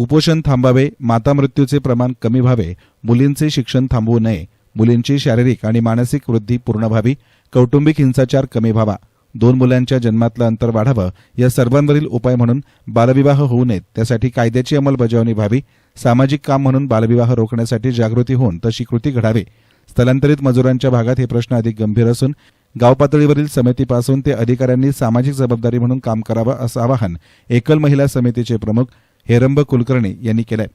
कुपोषण थांबावे माता मृत्यूचे प्रमाण कमी व्हावे मुलींचे शिक्षण थांबवू नये मुलींची शारीरिक आणि मानसिक वृद्धी पूर्ण व्हावी कौटुंबिक हिंसाचार कमी व्हावा दोन मुलांच्या जन्मातलं अंतर वाढावं या सर्वांवरील उपाय म्हणून बालविवाह होऊ नयेत त्यासाठी कायद्याची अंमलबजावणी व्हावी सामाजिक काम म्हणून बालविवाह रोखण्यासाठी जागृती होऊन तशी कृती घडावी. स्थलांतरित मजुरांच्या भागात हे प्रश्न अधिक गंभीर असून गाव पातळीवरील समितीपासून ते अधिकाऱ्यांनी सामाजिक जबाबदारी म्हणून काम करावं असं आवाहन एकल महिला समितीचे प्रमुख हेरंब कुलकर्णी यांनी केलंय.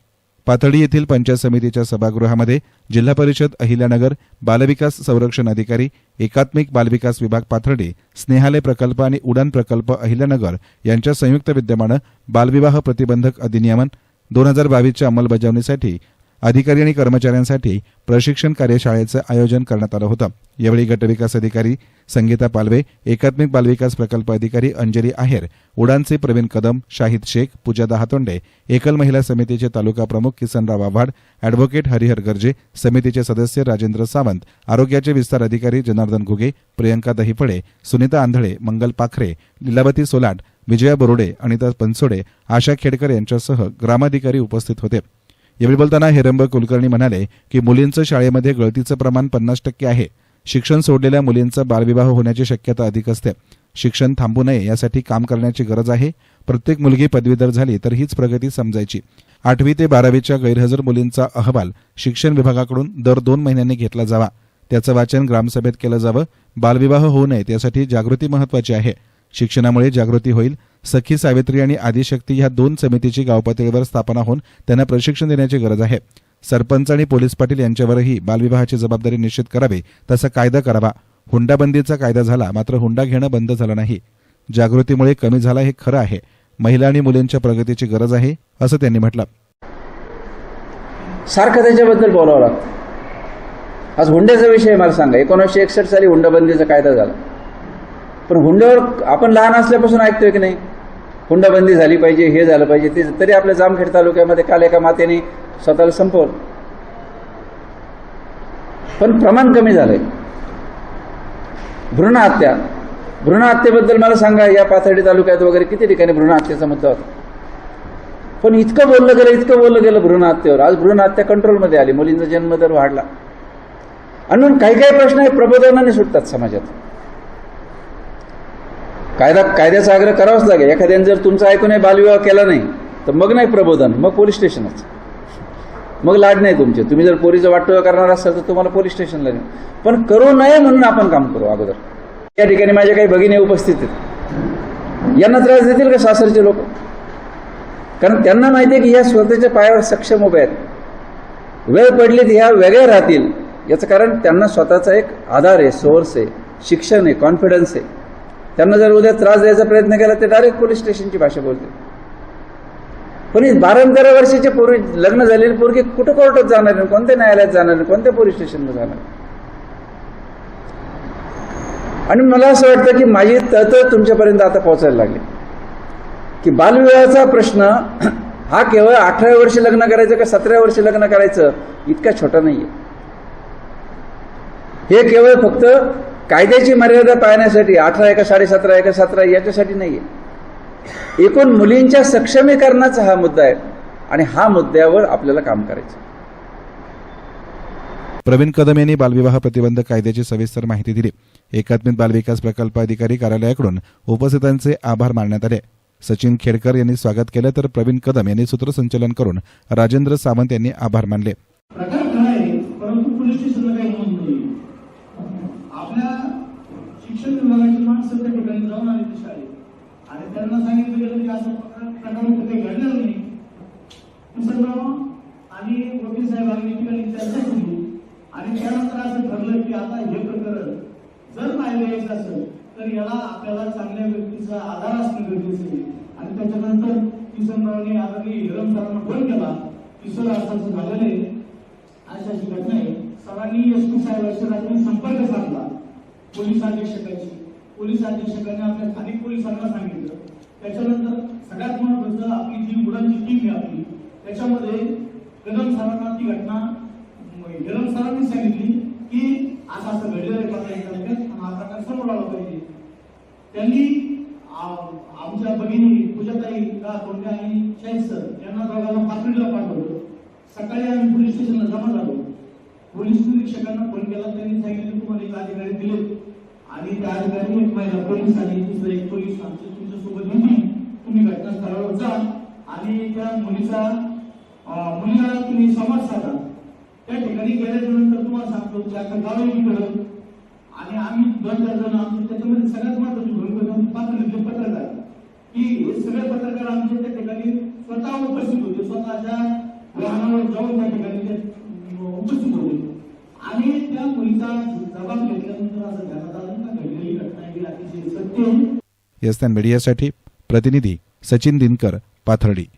पाथडी येथील पंचायत समितीच्या सभागृहामध्ये जिल्हा परिषद अहिल्यानगर बालविकास संरक्षण अधिकारी एकात्मिक बालविकास विभाग पाथर्डी स्नेहालय प्रकल्प आणि उडान प्रकल्प अहिल्यानगर यांच्या संयुक्त विद्यमानं बालविवाह प्रतिबंधक अधिनियमन दोन हजार बावीसच्या अंमलबजावणीसाठी अधिकारी आणि कर्मचाऱ्यांसाठी प्रशिक्षण कार्यशाळेचं आयोजन करण्यात आलं होतं. यावेळी गटविकास अधिकारी संगीता पालवे एकात्मिक बालविकास प्रकल्प अधिकारी अंजली आहेर उडानचे प्रवीण कदम शाहिद शेख पूजा दहातोंडे एकल महिला समितीचे तालुका प्रमुख किसनराव आव्हाड अॅडव्होकेट हरिहर गर्जे समितीचे सदस्य राजेंद्र सावंत आरोग्याचे विस्तार अधिकारी जनार्दन घुगे प्रियंका दहिफळे सुनीता आंधळे मंगल पाखरे लीलावती सोलाट विजया बोरोडे अनिता बनसोडे आशा खेडकर यांच्यासह ग्रामाधिकारी उपस्थित होते. यावेळी बोलताना हेरंब कुलकर्णी म्हणाले की मुलींचं शाळेमध्ये गळतीचं प्रमाण पन्नास टक्के आहे. शिक्षण सोडलेल्या मुलींचा बालविवाह होण्याची शक्यता अधिक असते. शिक्षण थांबू नये यासाठी काम करण्याची गरज आहे. प्रत्येक मुलगी पदवीधर झाली तर हीच प्रगती समजायची. आठवी ते बारावीच्या गैरहजर मुलींचा अहवाल शिक्षण विभागाकडून दर दोन महिन्यांनी घेतला जावा. त्याचं वाचन ग्रामसभेत केलं जावं. बालविवाह होऊ नयेत यासाठी जागृती महत्वाची आहे. शिक्षणामुळे जागृती होईल. सखी सावित्री आणि आदिशक्ती ह्या दोन समितीची गावपातळीवर स्थापना होऊन त्यांना प्रशिक्षण देण्याची गरज आहे. सरपंच आणि पोलीस पाटील यांच्यावरही बालविवाहाची जबाबदारी निश्चित करावी तसा कायदा करावा. हुंडाबंदीचा कायदा झाला मात्र हुंडा घेणं बंद झालं नाही. जागृतीमुळे कमी झाला हे खरं आहे. महिला आणि मुलींच्या प्रगतीची गरज आहे असं त्यांनी म्हटलं. सारखं त्याच्याबद्दल बोलावं लागतं. आज हुंड्याचा विषय मला सांगा. एकोणीसशे एकसष्ट साली हुंडाबंदीचा कायदा झाला. पण हुंड्यावर आपण लहान असल्यापासून ऐकतोय की नाही? हुंडाबंदी झाली पाहिजे हे झालं पाहिजे ते तरी आपल्या जामखेड तालुक्यामध्ये काल एका मातेने स्वतःला संपवलं. पण प्रमाण कमी झालंय. भ्रूणहत्या भ्रूणहत्येबद्दल मला सांगा या पाथर्डी तालुक्यात वगैरे किती ठिकाणी भ्रूणहत्येचा मुद्दा होता? पण इतकं बोललं गेलं इतकं बोललं गेलं भ्रूणहत्येवर आज भ्रूणहत्या कंट्रोलमध्ये आली मुलींचा जन्मदर वाढला. आणि काही काही प्रश्न हे प्रबोधनाने सुटतात समाजात. कायदा कायद्याचा आग्रह करावाच लागेल. एखाद्याने जर तुमचा ऐकून बालविवाह केला नाही तर मग नाही प्रबोधन मग पोलीस स्टेशनच. मग लाड नाही तुमचे. तुम्ही जर पोरीचं वाटोळं करणार असाल तर तुम्हाला पोलीस स्टेशनला नाही पण करू नये म्हणून आपण काम करू अगोदर. या ठिकाणी माझ्या काही भगिनी उपस्थित आहेत. यांना त्रास देतील का सासरचे लोक? कारण त्यांना माहिती आहे की ह्या स्वतःच्या पायावर सक्षम उभे आहेत. वेळ पडली तर ह्या वेगळ्या राहतील. याचं कारण त्यांना स्वतःचा एक आधार आहे सोर्स आहे शिक्षण आहे कॉन्फिडन्स आहे. त्यांना जर उद्या त्रास द्यायचा प्रयत्न केला तर डायरेक्ट पोलीस स्टेशनची भाषा बोलते पण बारा तेरा वर्षाचे पूर्वी लग्न झालेली पोरगी कुठं कोर्टात जाणार नाही कोणत्या न्यायालयात जाणार नाही कोणत्या पोलीस स्टेशनला जाणार आणि मला असं वाटतं की माझी तळतळ तुमच्यापर्यंत आता पोहोचायला लागली. की बालविवाहाचा प्रश्न हा केवळ अठराव्या वर्षी लग्न करायचं का सतराव्या वर्षी लग्न करायचं इतका छोटा नाहीये. हे केवळ फक्त कायद्याची मर्यादा पाळण्यासाठी अठरा एका साडेसतरा एका सतरा याच्यासाठी नाहीये. एकूण मुलींच्या सक्षमीकरणाचा हा मुद्दा आहे आणि हा मुद्द्यावर आपल्याला काम करायचं. प्रवीण कदम यांनी बालविवाह प्रतिबंधक कायद्याची सविस्तर माहिती दिली. एकात्मिक बालविकास प्रकल्प अधिकारी कार्यालयाकडून उपस्थितांचे आभार मानण्यात आले. सचिन खेडकर यांनी स्वागत केलं तर प्रवीण कदम यांनी सूत्रसंचालन करून राजेंद्र सावंत यांनी आभार मानले प्रकार खरा आहे परंतु पोलीस स्टेशनला काही नोंद नाही आपल्या शिक्षण विभागाची माणसं त्या ठिकाणी जाऊन आली ती शाळेत. आणि त्यांना सांगितलं गेलं की असं प्रकार कुठे घडणार नाही. किसनराव आणि वकील साहेबांनी ठिकाणी चर्चा केली. आणि त्यानंतर असं ठरलं की आता हे प्रकरण जर पाहिलं यायचं असेल तर याला आपल्याला चांगल्या व्यक्तीचा आधार असणं गरजेचं आहे. आणि त्याच्यानंतर किसनरावने आदरणीय हिरम सरांना फोन केला. की सर असं असं झालेलं आहे. अशी अशी घटना आहे. सरांनी एस पी साहेबांशी रात्री संपर्क साधला. पोलीस अधीक्षकांशी पोलीस अधीक्षकांनी आपल्या स्थानिक पोलिसांना सांगितलं. त्याच्यानंतर सगळ्यात महत्वाचं आपली जी मुलांची टीम आहे आपली त्याच्यामध्ये कदम सरांना ती घटना कदम सरांनी सांगितली की असं असं घडलेलं आहे पाथर्डी तालुक्यात हा प्रकार समोर आला पाहिजे त्यांनी आमच्या भगिनी पूजाताई का कोंडे आणि शाहीद सर यांना दोघांना पोलीस स्टेशनला जमा झालो. पोलीस निरीक्षकांना फोन केला त्यांनी सांगितलं तुम्हाला एक अधिकारी दिले आणि त्या अधिकारी एक महिला पोलीस आणि दुसरं एक पोलीस आमच्या तुमच्यासोबत येतील तुम्ही घटनास्थळावर जा. आणि त्या मुलीचा मुलीला तुम्ही संवाद साधा. त्या ठिकाणी गेल्याच्यानंतर तुम्हाला सांगतो की आता गावही कळत आणि आम्ही दोन चार जण आमचे त्याच्यामध्ये सगळ्यात महत्वाची भूमिका होती पात्र पत्रकार. की हे सगळे पत्रकार आमच्या त्या ठिकाणी स्वतः उपस्थित होते. स्वतःच्या वाहनावर जाऊन त्या ठिकाणी उपस्थित होते आणि त्या मुलीचा जबाब घेतल्यानंतर असं आलं घडलेली घटना ही अतिशय सत्य मीडियासाठी प्रतिनिधी सचिन दिनकर पाथर्डी